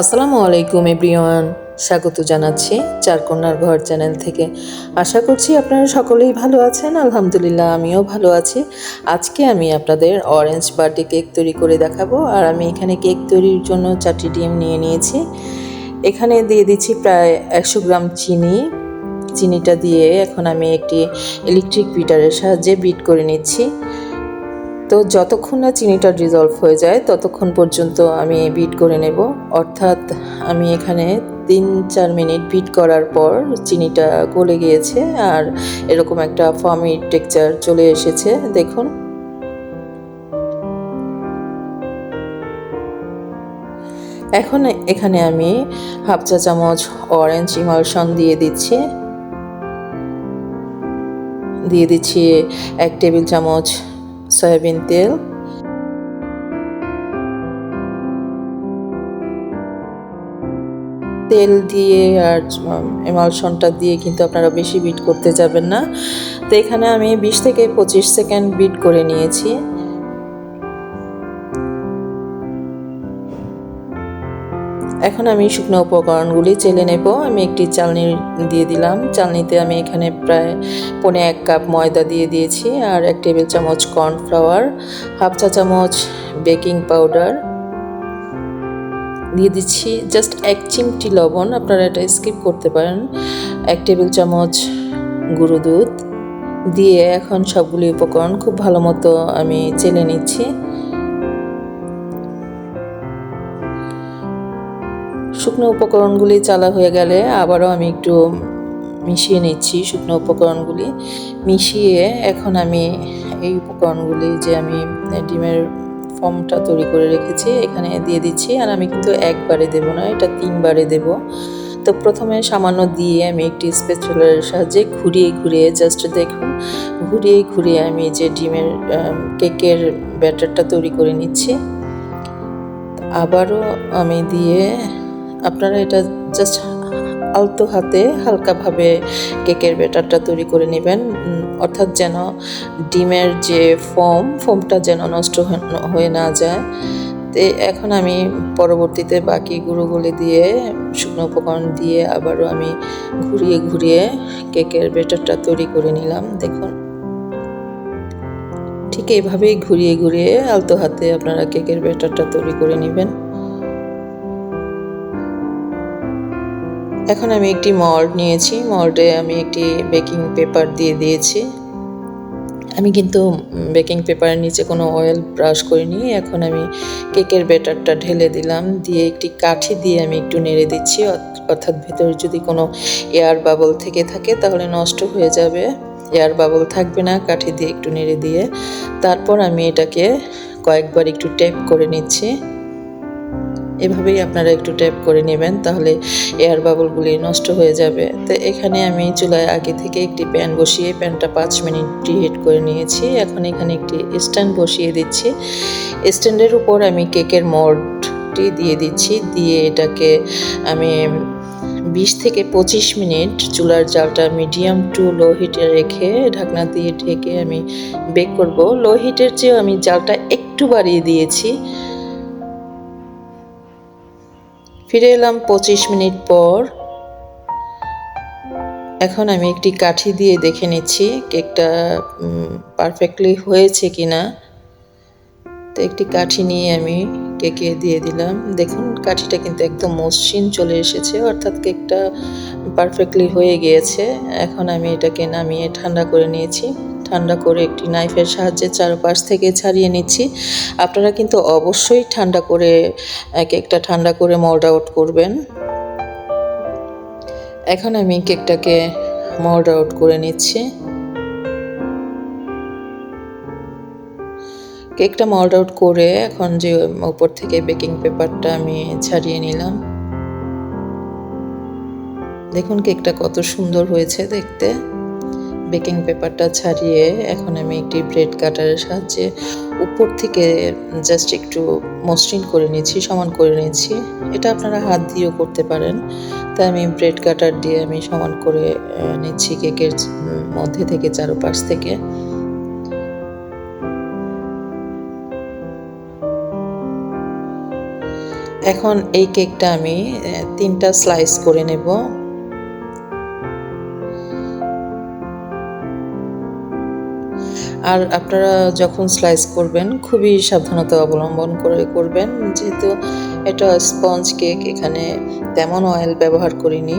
আসসালামু আলাইকুম এভরিওয়ান। স্বাগত জানাচ্ছি চারকন্যার ঘর চ্যানেল থেকে। আশা করছি আপনারা সকলেই ভালো আছেন। আলহামদুলিল্লাহ, আমিও ভালো আছি। আজকে আমি আপনাদের অরেঞ্জ বার্থডে কেক তৈরি করে দেখাবো। আর আমি এখানে কেক তৈরির জন্য চারটি ডিম নিয়ে নিয়েছি। এখানে দিয়ে দিচ্ছি প্রায় একশো গ্রাম চিনি। চিনিটা দিয়ে এখন আমি একটি ইলেকট্রিক বিটারের সাহায্যে বিট করে নিচ্ছি। তো যতক্ষণ না চিনিটা ডিজলভ হয়ে যায়, ততক্ষণ পর্যন্ত আমি বিট করে নেব। অর্থাৎ আমি এখানে তিন চার মিনিট বিট করার পর চিনিটা গলে গিয়েছে আর এরকম একটা ফার্মি টেক্সচার চলে এসেছে। দেখুন। এখন এখানে আমি হাফ চা চামচ অরেঞ্জ ইমালশন দিয়ে দিচ্ছি। দিয়ে দিচ্ছি এক টেবিল চামচ সয়াবিন তেল। তেল দিয়ে আর এমালশনটা দিয়ে কিন্তু আপনারা বেশি বিট করতে যাবেন না। তো এখানে আমি বিশ থেকে পঁচিশ সেকেন্ড বিট করে নিয়েছি। এখন আমি শুকনো উপকরণগুলি চেলে নেব। আমি একটি চালনি দিয়ে দিলাম। চালনিতে আমি এখানে প্রায় পনে এক কাপ ময়দা দিয়ে দিয়েছি আর এক টেবিল চামচ কর্নফ্লাওয়ার, হাফ চা চামচ বেকিং পাউডার দিয়ে দিচ্ছি। জাস্ট এক চিমটি লবণ, আপনারা এটা স্কিপ করতে পারেন। এক টেবিল চামচ গুঁড়ো দুধ দিয়ে এখন সবগুলি উপকরণ খুব ভালো মতো আমি চেলে নিচ্ছি। শুকনো উপকরণগুলি চালা হয়ে গেলে আবারও আমি একটু মিশিয়ে নিচ্ছি শুকনো উপকরণগুলি। মিশিয়ে এখন আমি এই উপকরণগুলি যে আমি ডিমের ফর্মটা তৈরি করে রেখেছি, এখানে দিয়ে দিচ্ছি। আর আমি কিন্তু একবারে দেব না, এটা তিনবারে দেব। তো প্রথমে সামান্য দিয়ে আমি একটি স্পেচুলার সাহায্যে ঘুরিয়ে ঘুরিয়ে জাস্ট দেখুন, ঘুরিয়ে ঘুরিয়ে আমি যে ডিমের কেকের ব্যাটারটা তৈরি করে নিচ্ছি। আবারও আমি দিয়ে আপনারা এটা জাস্ট আলতো হাতে হালকাভাবে কেকের ব্যাটারটা তৈরি করে নেবেন। অর্থাৎ যেন ডিমের যে ফোম, ফোমটা যেন নষ্ট হয়ে না যায়। তো এখন আমি পরবর্তীতে বাকি গুঁড়োগুলি দিয়ে, শুকনো উপকরণ দিয়ে আবারও আমি ঘুরিয়ে ঘুরিয়ে কেকের ব্যাটারটা তৈরি করে নিলাম। দেখুন। ঠিক এইভাবেই ঘুরিয়ে ঘুরিয়ে আলতো হাতে আপনারা কেকের ব্যাটারটা তৈরি করে নেবেন। এখন আমি একটি মল্ড নিয়েছি। মল্ডে আমি একটি বেকিং পেপার দিয়ে দিয়েছি। আমি কিন্তু বেকিং পেপারের নিচে কোনো অয়েল ব্রাশ করিনি। এখন আমি কেকের ব্যাটারটা ঢেলে দিলাম। দিয়ে একটি কাঠি দিয়ে আমি একটু নেড়ে দিচ্ছি। অর্থাৎ ভেতরে যদি কোনো এয়ার বাবল থেকে থাকে তাহলে নষ্ট হয়ে যাবে। এয়ার বাবল থাকবে না, কাঠি দিয়ে একটু নেড়ে দিয়ে। তারপর আমি এটাকে কয়েকবার একটু টেপ করে নিচ্ছি। এভাবেই আপনারা একটু ট্যাপ করে নেবেন, তাহলে এয়ার বাবলগুলি নষ্ট হয়ে যাবে। তো এখানে আমি চুলায় আগে থেকে একটি প্যান বসিয়ে প্যানটা পাঁচ মিনিট প্রিহিট করে নিয়েছি। এখন এখানে একটি স্ট্যান্ড বসিয়ে দিচ্ছি। স্ট্যান্ডের উপর আমি কেকের মোড়টি দিয়ে দিচ্ছি। দিয়ে এটাকে আমি বিশ থেকে পঁচিশ মিনিট চুলার জালটা মিডিয়াম টু লো হিটে রেখে ঢাকনা দিয়ে ঢেকে আমি বেক করব। লো হিটের চেয়েও আমি জালটা একটু বাড়িয়ে দিয়েছি। ফিরে এলাম পঁচিশ মিনিট পর। এখন আমি একটি কাঠি দিয়ে দেখে নিচ্ছি, কেকটা পারফেক্টলি হয়েছে কি না তো একটি কাঠি নিয়ে আমি কেকে দিয়ে দিলাম। দেখুন, কাঠিটা কিন্তু একদম মসৃণ চলে এসেছে, অর্থাৎ কেকটা পারফেক্টলি হয়ে গিয়েছে। এখন আমি এটাকে নামিয়ে ঠান্ডা করে নিয়েছি। ঠান্ডা করে একটি নাইফের সাহায্যে চারপাশ থেকে ছাড়িয়ে নিচ্ছি। আপনারা কিন্তু অবশ্যই ঠান্ডা করে কেকটা ঠান্ডা করে মোল্ড আউট করবেন। এখন আমি কেকটাকে মোল্ড আউট করে নিচ্ছি। কেকটা মোল্ড আউট করে এখন যে উপর থেকে বেকিং পেপারটা আমি ছাড়িয়ে নিলাম। দেখুন কেকটা কত সুন্দর হয়েছে দেখতে। বেকিং পেপারটা ছাড়িয়ে এখন আমি একটি ব্রেড কাটারের সাহায্যে উপর থেকে জাস্ট একটু মসৃণ করে নিচ্ছি, সমান করে নিচ্ছি। এটা আপনারা হাত দিয়েও করতে পারেন। তাই আমি ব্রেড কাটার দিয়ে আমি সমান করে নিচ্ছি কেকের মধ্যে থেকে চারোপাশ থেকে। এখন এই কেকটা আমি তিনটা স্লাইস করে নেব। আর আপনারা যখন স্লাইস করবেন, খুবই সাবধানতা অবলম্বন করে করবেন। যেহেতু এটা স্পঞ্জ কেক এখানে তেমন অয়েল ব্যবহার করিনি।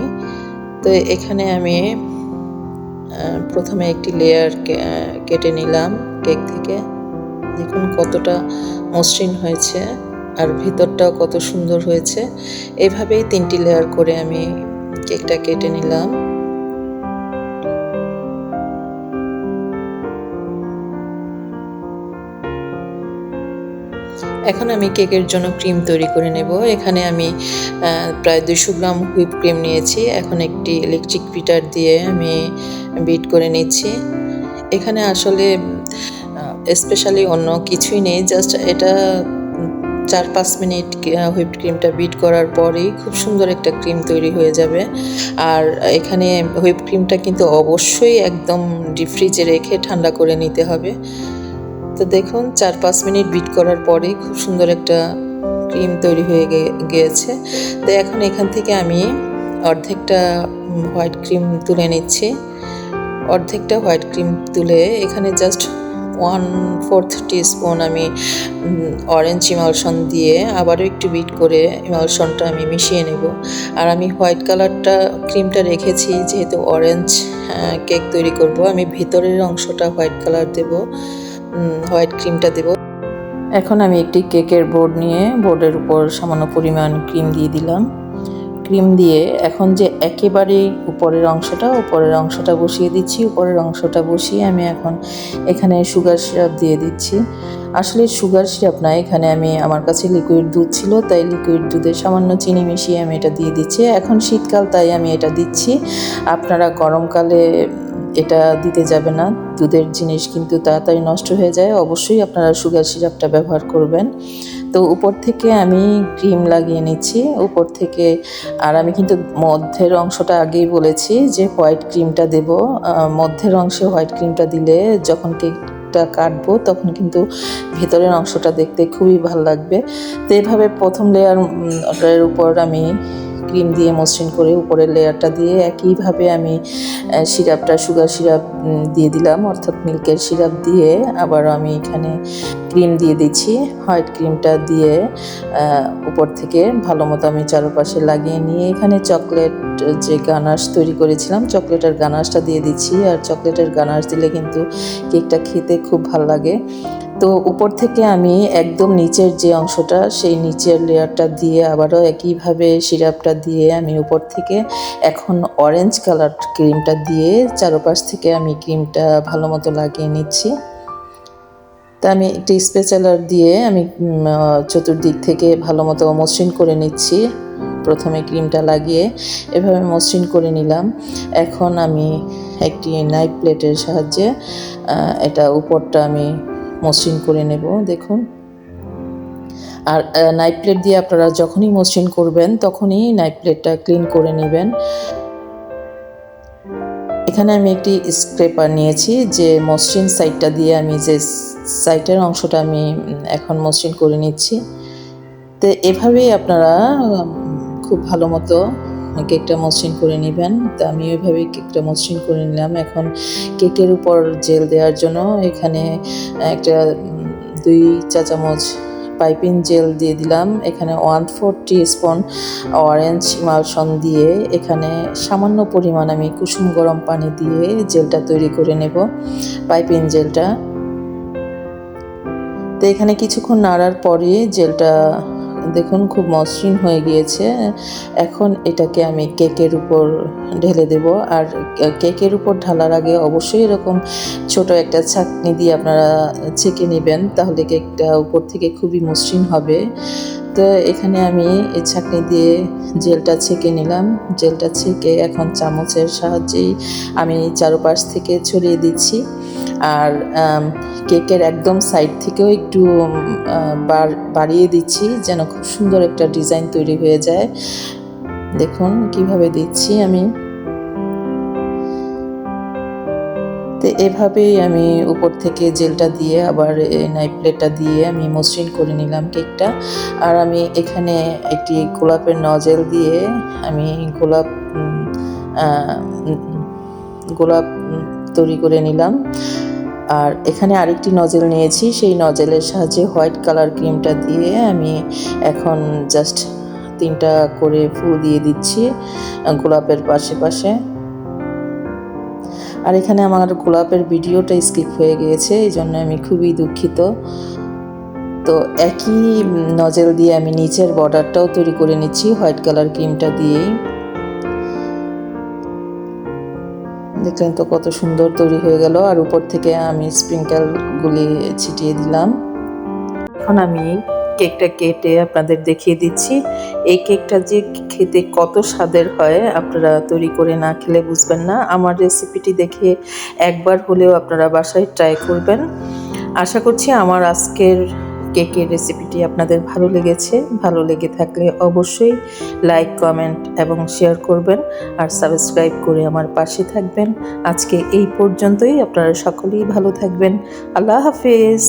তো এখানে আমি প্রথমে একটি লেয়ার কেটে নিলাম কেক থেকে। দেখুন কতটা মসৃণ হয়েছে আর ভিতরটাও কত সুন্দর হয়েছে। এভাবেই তিনটি লেয়ার করে আমি কেকটা কেটে নিলাম। এখন আমি কেকের জন্য ক্রিম তৈরি করে নেব। এখানে আমি প্রায় দুশো গ্রাম হুইপ ক্রিম নিয়েছি। এখন একটি ইলেকট্রিক বিটার দিয়ে আমি বিট করে নিচ্ছি। এখানে আসলে স্পেশালি অন্য কিছুই নেই। জাস্ট এটা চার পাঁচ মিনিট হুইপ ক্রিমটা বিট করার পরেই খুব সুন্দর একটা ক্রিম তৈরি হয়ে যাবে। আর এখানে হুইপ ক্রিমটা কিন্তু অবশ্যই একদম ডিপ ফ্রিজে রেখে ঠান্ডা করে নিতে হবে। তো দেখুন, চার পাঁচ মিনিট বিট করার পরে খুব সুন্দর একটা ক্রিম তৈরি হয়ে গিয়েছে। তো এখন এখান থেকে আমি অর্ধেকটা হোয়াইট ক্রিম তুলে নিচ্ছি। অর্ধেকটা হোয়াইট ক্রিম তুলে এখানে জাস্ট ওয়ান ফোর্থ টিস্পুন আমি অরেঞ্জ ইমালশন দিয়ে আবারও একটু বিট করে ইমালশনটা আমি মিশিয়ে নেব। আর আমি হোয়াইট কালারটা ক্রিমটা রেখেছি, যেহেতু অরেঞ্জ কেক তৈরি করব, আমি ভিতরের অংশটা হোয়াইট কালার দেব। হোয়াইট ক্রিমটা দেব। এখন আমি একটি কেকের বোর্ড নিয়ে বোর্ডের উপর সামান্য পরিমাণ ক্রিম দিয়ে দিলাম। ক্রিম দিয়ে এখন যে একেবারেই উপরের অংশটা উপরের অংশটা বসিয়ে দিচ্ছি, উপরের অংশটা বসিয়ে আমি এখন এখানে সুগার সিরাপ দিয়ে দিচ্ছি। আসলে সুগার সিরাপ না, এখানে আমি, আমার কাছে লিকুইড দুধ ছিল, তাই লিকুইড দুধে সামান্য চিনি মিশিয়ে আমি এটা দিয়ে দিচ্ছি। এখন শীতকাল, তাই আমি এটা দিচ্ছি। আপনারা গরমকালে এটা দিতে যাবে না। দুধের জিনিস কিন্তু তাড়াতাড়ি নষ্ট হয়ে যায়। অবশ্যই আপনারা সুগার সিরাপটা ব্যবহার করবেন। তো উপর থেকে আমি ক্রিম লাগিয়ে নিচ্ছি। উপর থেকে আর আমি কিন্তু মধ্যের অংশটা আগেই বলেছি যে হোয়াইট ক্রিমটা দেব। মধ্যের অংশে হোয়াইট ক্রিমটা দিলে যখন কেকটা কাটবো তখন কিন্তু ভেতরের অংশটা দেখতে খুবই ভালো লাগবে। তো এভাবে প্রথম লেয়ার এর উপর আমি ক্রিম দিয়ে মসৃণ করে উপরের লেয়ারটা দিয়ে একইভাবে আমি সিরাপটা সুগার সিরাপ দিয়ে দিলাম। অর্থাৎ মিল্কের সিরাপ দিয়ে আবার আমি এখানে ক্রিম দিয়ে দিচ্ছি। হোয়াইট ক্রিমটা দিয়ে উপর থেকে ভালো মতো আমি চারপাশে লাগিয়ে নিয়ে এখানে চকলেট যে গানাশ তৈরি করেছিলাম চকলেটের গানাশটা দিয়ে দিচ্ছি। আর চকলেটের গানাশ দিলে কিন্তু কেকটা খেতে খুব ভালো লাগে। তো উপর থেকে আমি একদম নিচের যে অংশটা, সেই নিচের লেয়ারটা দিয়ে আবারও একইভাবে সিরাপটা দিয়ে আমি উপর থেকে এখন অরেঞ্জ কালার ক্রিমটা দিয়ে চারপাশ থেকে আমি ক্রিমটা ভালো মতো লাগিয়ে নিচ্ছি। তা আমি একটি স্পেচালার দিয়ে আমি চতুর্দিক থেকে ভালো মতো মসৃণ করে নিচ্ছি। প্রথমে ক্রিমটা লাগিয়ে এভাবে মসৃণ করে নিলাম। এখন আমি একটি নাইফ প্লেটের সাহায্যে এটা উপরটা আমি মসৃণ করে নেব, দেখুন। আর নাইফ প্লেট দিয়ে আপনারা যখনই মসৃণ করবেন, তখনই নাইফ প্লেটটা ক্লিন করে নেবেন। এখানে আমি একটি স্ক্রেপার নিয়েছি, যে মসৃণ সাইডটা দিয়ে আমি যে সাইডের অংশটা আমি এখন মসৃণ করে নিচ্ছি। তো এভাবেই আপনারা খুব ভালো মতো কেকটা মসৃণ করে নেবেন। তো আমি ওইভাবেই কেকটা মসৃণ করে নিলাম। এখন কেকের উপর জেল দেওয়ার জন্য এখানে একটা দুই চা চামচ পাইপিং জেল দিয়ে দিলাম। এখানে one four spoon orange emulsion দিয়ে এখানে সামান্য পরিমাণ আমি কুসুম গরম পানি দিয়ে জেলটা তৈরি করে নেব, পাইপিং জেলটা। তো এখানে কিছুক্ষণ নাড়ার পরে জেলটা দেখুন, খুব মসৃণ হয়ে গিয়েছে। এখন এটাকে আমি কেকের উপর ঢেলে দেব। আর কেকের উপর ঢালার আগে অবশ্যই এরকম ছোট একটা ছাঁকনি দিয়ে আপনারা ছেঁকে নেবেন। তাহলে কেকটা উপর থেকে খুবই মসৃণ হবে। তো এখানে আমি এই ছাঁকনি দিয়ে জেলটা ছেঁকে নিলাম। জেলটা ছেঁকে এখন চামচের সাহায্যেই আমি চারপাশ থেকে ছড়িয়ে দিচ্ছি। আর কেকের একদম সাইড থেকেও একটু বাড়- বাড়িয়ে দিচ্ছি যেন খুব সুন্দর একটা ডিজাইন তৈরি হয়ে যায়। দেখুন কীভাবে দিচ্ছি আমি। তো এভাবেই আমি উপর থেকে জেলটা দিয়ে, আবার নাইফ প্লেটটা দিয়ে আমি মসৃণ করে নিলাম কেকটা। আর আমি এখানে একটি গোলাপের নজেল দিয়ে আমি গোলাপ গোলাপ তৈরি করে নিলাম। আর এখানে আরেকটি নজেল নিয়েছি। সেই নজেলের সাহায্যে হোয়াইট কালার ক্রিমটা দিয়ে আমি এখন জাস্ট তিনটা করে ফুল দিয়ে দিচ্ছি গোলাপের পাশে পাশে। আর এখানে আমার গোলাপের ভিডিওটা স্কিপ হয়ে গিয়েছে, এই জন্য আমি খুবই দুঃখিত। তো একই নজেল দিয়ে আমি নিচের বর্ডারটাও তৈরি করে নিচ্ছি, হোয়াইট কালার ক্রিমটা দিয়েই। দেখলেন তো কত সুন্দর তৈরি হয়ে গেল আর উপর থেকে আমি স্প্রিঙ্কেলগুলি ছিটিয়ে দিলাম। এখন আমি কেকটা কেটে আপনাদের দেখিয়ে দিচ্ছি। এই কেকটা যে খেতে কত স্বাদের হয় আপনারা তৈরি করে না খেলে বুঝবেন না। আমার রেসিপিটি দেখে একবার হলেও আপনারা বাসায় ট্রাই করবেন। আশা করছি আমার আজকের কেকের রেসিপিটি আপনাদের ভালো লেগেছে, ভালো লেগে থাকলে অবশ্যই লাইক কমেন্ট এবং শেয়ার করবেন আর সাবস্ক্রাইব করে আমার পাশে থাকবেন। আজকে এই পর্যন্তই, আপনারা সকলেই ভালো থাকবেন। আল্লাহ হাফেজ।